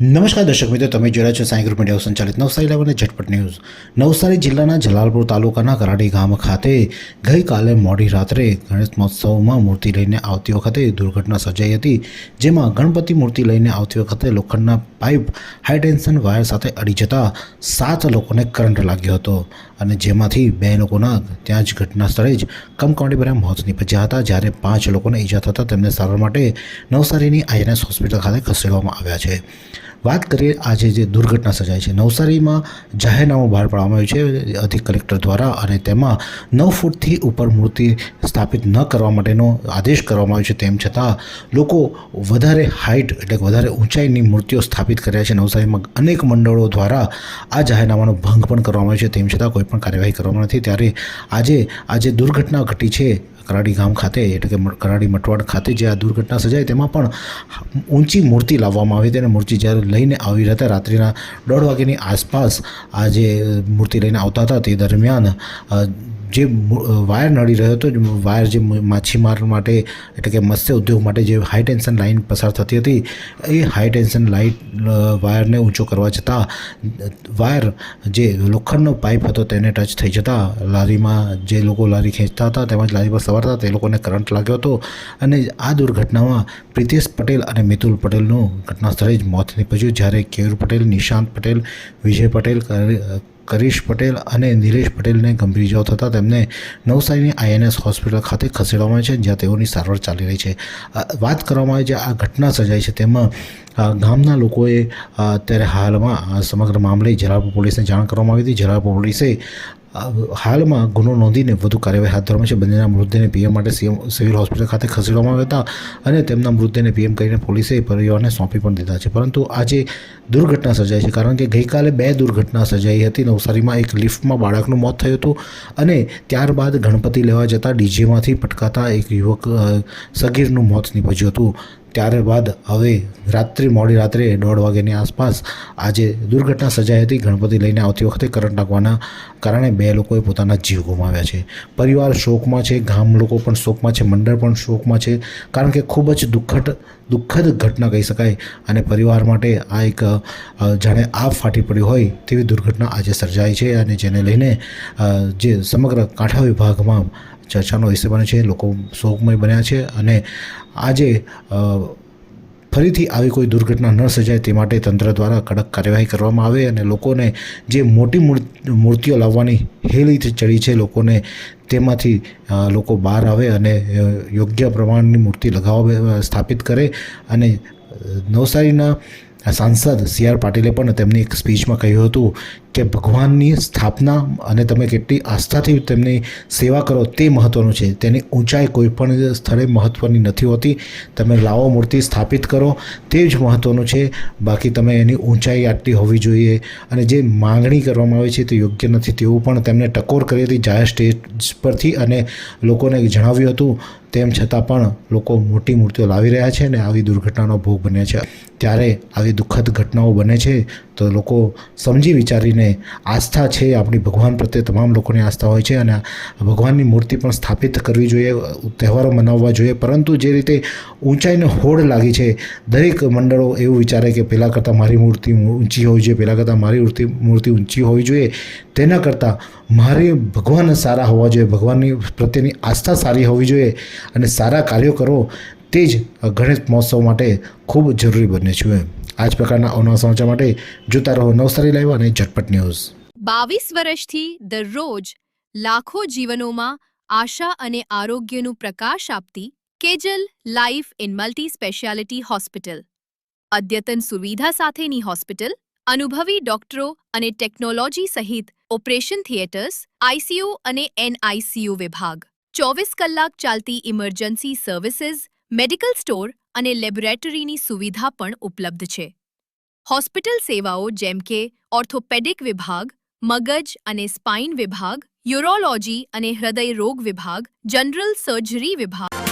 નમસ્કાર દર્શક મિત્રો, તમે જોયા છો સાંઈ ગ્રુપ મીડિયા સંચાલિત નવસારી લાઈવ અને ઝટપટ ન્યૂઝ. નવસારી જિલ્લાના જલાલપુર તાલુકાના કરાડી ગામ ખાતે ગઈકાલે મોડી રાત્રે ગણેશ મહોત્સવમાં મૂર્તિ લઈને આવતી વખતે દુર્ઘટના સર્જાઈ હતી, જેમાં ગણપતિ મૂર્તિ લઈને આવતી વખતે લોખંડના પાઇપ હાઈટેન્શન વાયર સાથે અડી જતા સાત લોકોને કરંટ લાગ્યો હતો અને જેમાંથી બે લોકોના ત્યાં જ ઘટના સ્થળે જ કમકમાટીભર્યા મોત નીપજ્યા હતા, જ્યારે પાંચ લોકોને ઈજા થતાં તેમને સારવાર માટે નવસારીની આઈએનએસ હોસ્પિટલ ખાતે ખસેડવામાં આવ્યા છે. વાત કરીએ આજે જે દુર્ઘટના સર્જાઈ છે. નવસારીમાં જાહેરનામું બહાર પાડવામાં આવ્યું છે. અધિક કલેક્ટર દ્વારા અને તેમાં નવ ફૂટથી ઉપર મૂર્તિ સ્થાપિત ન કરવા માટેનો આદેશ કરવામાં આવ્યો છે. તેમ છતાં લોકો વધારે હાઇટ એટલે વધારે ઊંચાઈની મૂર્તિઓ સ્થાપિત કર્યા છે. નવસારીમાં અનેક મંડળો દ્વારા આ જાહેરનામાનો ભંગ પણ કરવામાં આવ્યો છે. તેમ છતાં કોઈ પણ કાર્યવાહી કરવામાં નથી. ત્યારે આજે આજે દુર્ઘટના ઘટી છે કરાડી ગામ ખાતે, એટલે કે કરાડી મટવાડ ખાતે જે આ દુર્ઘટના સર્જાઈ, તેમાં પણ ઊંચી મૂર્તિ લાવવામાં આવી હતી અને મૂર્તિ જ્યારે લઈને આવી રહ્યા હતા રાત્રિના દોઢ વાગ્યાની આસપાસ આ જે મૂર્તિ લઈને આવતા હતા, તે દરમિયાન જે વાયર નડી રહ્યો હતો વાયર જે માછીમાર માટે, એટલે કે મત્સ્ય ઉદ્યોગ માટે જે હાઈ ટેન્શન લાઇન પસાર થતી હતી, એ હાઈ ટેન્શન લાઇટ વાયરને ઊંચો કરવા જતાં વાયર જે લોખંડનો પાઇપ હતો તેને ટચ થઈ જતાં, લારીમાં જે લોકો લારી ખેંચતા હતા, તેમજ લારી પર સવાર હતા તે લોકોને કરંટ લાગ્યો હતો. અને આ દુર્ઘટનામાં પ્રિતેશ પટેલ અને મિતુલ પટેલનું ઘટના સ્થળે જ મોત નીપજ્યું, જ્યારે કેયુર પટેલ, નિશાંત પટેલ, વિજય પટેલ કરીશ પટેલ અને નિલેશ પટેલને ગંભીર ઇજાઓ થતાં તેમને નવસારીની આઈએનએસ હોસ્પિટલ ખાતે ખસેડવામાં આવે છે, જ્યાં તેઓની સારવાર ચાલી રહી છે. વાત કરવામાં આવે જે આ ઘટના સર્જાઈ છે, તેમાં ગામના લોકોએ અત્યારે હાલમાં સમગ્ર મામલે જલાલપુર પોલીસને જાણ કરવામાં આવી હતી. જલાલપુર પોલીસે હાલમાં ગુનો નોંધીને વધુ કાર્યવાહી હાથ ધરવામાં છે. બંનેના મૃતદેહને પીએમ માટે સીએમ, સિવિલ હોસ્પિટલ ખાતે ખસેડવામાં આવ્યા હતા અને તેમના મૃતદેહને પીએમ કરીને પોલીસે પરિવારને સોંપી પણ દીધા છે. પરંતુ આજે દુર્ઘટના સર્જાઈ છે. કારણ કે ગઈકાલે બે દુર્ઘટના સર્જાઈ હતી. નવસારીમાં એક લિફ્ટમાં બાળકનું મોત થયું હતું અને ત્યારબાદ ગણપતિ લેવા જતાં ડીજેમાંથી પટકાતા એક યુવક સગીરનું મોત નીપજ્યું હતું. ત્યારબાદ હવે રાત્રિ મોડી રાત્રે દોઢ વાગ્યાની આસપાસ આજે દુર્ઘટના સર્જાઈ હતી. ગણપતિ લઈને આવતી વખતે કરંટ લાગવાના કારણે બે લોકોએ પોતાના જીવ ગુમાવ્યા છે. પરિવાર શોકમાં છે, ગામ લોકો પણ શોકમાં છે, મંડળ પણ શોકમાં છે, કારણ કે ખૂબ જ દુઃખદ દુઃખદ ઘટના કહી શકાય. અને પરિવાર માટે આ એક જાણે આગ ફાટી પડી હોય તેવી દુર્ઘટના આજે સર્જાઈ છે. અને જેને લઈને જે સમગ્ર કાંઠા વિભાગમાં ચર્ચાનો વિષય બને છે, લોકો શોકમય બન્યા છે અને આજે ફરીથી આવી કોઈ દુર્ઘટના ન સર્જાય તે માટે તંત્ર દ્વારા કડક કાર્યવાહી કરવામાં આવે અને લોકોને જે મોટી મૂર- મૂર્તિઓ લાવવાની હેલી ચડી છે લોકોને તેમાંથી લોકો બહાર આવે અને યોગ્ય પ્રમાણની મૂર્તિ લગાવવા સ્થાપિત કરે અને નવસારીના સાંસદ સી આર પાટીલે પણ તેમની એક સ્પીચમાં કહ્યું હતું કે ભગવાનની સ્થાપના અને તમે કેટલી આસ્થાથી તેમની સેવા કરો તે મહત્ત્વનું છે. તેની ઊંચાઈ કોઈ પણ સ્થળે મહત્ત્વની નથી હોતી. તમે લાવો મૂર્તિ સ્થાપિત કરો, તે જ મહત્ત્વનું છે. બાકી તમે એની ઊંચાઈ આટલી હોવી જોઈએ અને જે માંગણી કરવામાં આવે છે તે યોગ્ય નથી. તેવું પણ તેમને ટકોર કરી હતી જાહેર સ્ટેજ પરથી અને લોકોને જણાવ્યું હતું. તેમ છતાં પણ લોકો મોટી મૂર્તિઓ લાવી રહ્યા છે અને આવી દુર્ઘટનાનો ભોગ બને છે. ત્યારે આવી દુઃખદ ઘટનાઓ બને છે તો લોકો સમજી વિચારીને આસ્થા છે આપણી ભગવાન પ્રત્યે તમામ લોકોની આસ્થા હોય છે અને ભગવાનની મૂર્તિ પણ સ્થાપિત કરવી જોઈએ, તહેવારો મનાવવા જોઈએ. પરંતુ જે રીતે ઊંચાઈને હોડ લાગી છે, દરેક મંડળો એવું વિચારે કે પહેલાં કરતાં મારી મૂર્તિ ઊંચી હોવી જોઈએ, પહેલાં કરતાં મારી મૂર્તિ મૂર્તિ ઊંચી હોવી જોઈએ, તેના કરતાં મારે ભગવાન સારા હોવા જોઈએ, ભગવાનની પ્રત્યેની આસ્થા સારી હોવી જોઈએ. અને સારા કાર્યો કરો, તે જ ગણેશ મહોત્સવ માટે ખૂબ જરૂરી બને છે. આ જ પ્રકારના અવનવા સમાચાર માટે જોતા રહો નવસારી લાઈવ અને ઝટપટ ન્યૂઝ. બાવીસ વર્ષથી દરરોજ લાખો જીવનોમાં આશા અને આરોગ્યનું પ્રકાશ આપતી Kejal life in multi speciality hospital. અદ્યતન સુવિધા સાથેની હોસ્પિટલ, અનુભવી ડોક્ટરો અને ટેકનોલોજી સહિત ઓપરેશન થિયેટર્સ આઈસીયુ અને એનઆઈસીયુ વિભાગ. ચોવીસ કલાક ચાલતી ઇમરજન્સી સર્વિસીસ, મેડિકલ સ્ટોર અને લેબોરેટરીની સુવિધા પણ ઉપલબ્ધ છે. હોસ્પિટલ સેવાઓ જેમ કે ઓર્થોપેડિક વિભાગ, મગજ અને સ્પાઇન વિભાગ, યુરોલોજી અને હૃદય રોગ વિભાગ, જનરલ સર્જરી વિભાગ